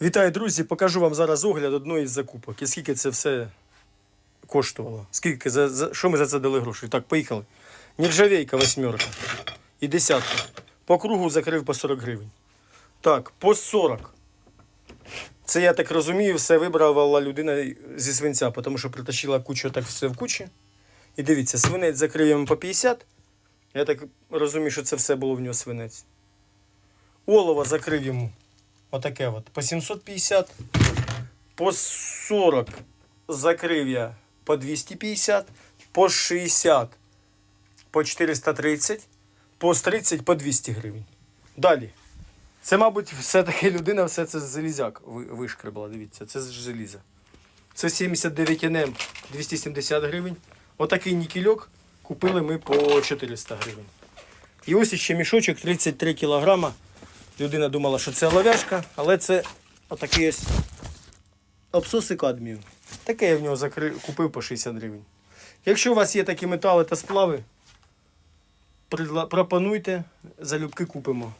Вітаю, друзі! Покажу вам зараз огляд одної з закупок. І скільки це все коштувало. Скільки за, за що ми за це дали грошей? Так, поїхали. Нержавейка восьмерка. І десятка. По кругу закрив по 40 гривень. Так, по 40. Це я так розумію, все вибрала людина зі свинця, тому що притащила кучу так все в кучі. І дивіться, свинець закрив йому по 50. Я так розумію, що це все було в нього свинець. Олова закрив йому Отаке от. По 750. По 40 закрив я по 250. По 60 по 430. По 30 по 200 гривень. Далі. Це, мабуть, все-таки людина, все це залізяк ви- вишкребла. Дивіться, це з желіза. Це 79 НМ 270 гривень. Отакий нікельок купили ми по 400 гривень. І ось ще мішочок 33 кілограма. Людина думала, що це олов'яшка, але це отакий ось обсоси кадмію. Таке я в нього закрив, купив по 60 гривень. Якщо у вас є такі метали та сплави, придла- пропонуйте, залюбки купимо.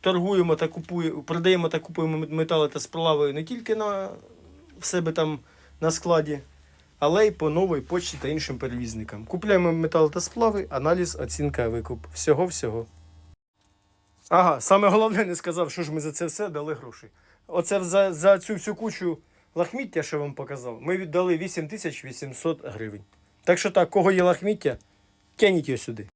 Торгуємо та купуємо, продаємо та купуємо метали та сплави не тільки на в себе там на складі, але й по новій почті та іншим перевізникам. Купляємо метал та сплави, аналіз, оцінка, викуп. Всього-всього. Ага, саме головне не сказав, що ж ми за це все дали гроші. Оце за, за цю всю кучу лахміття, що вам показав, ми віддали 8800 гривень. Так що так, кого є лахміття, тяніть його сюди.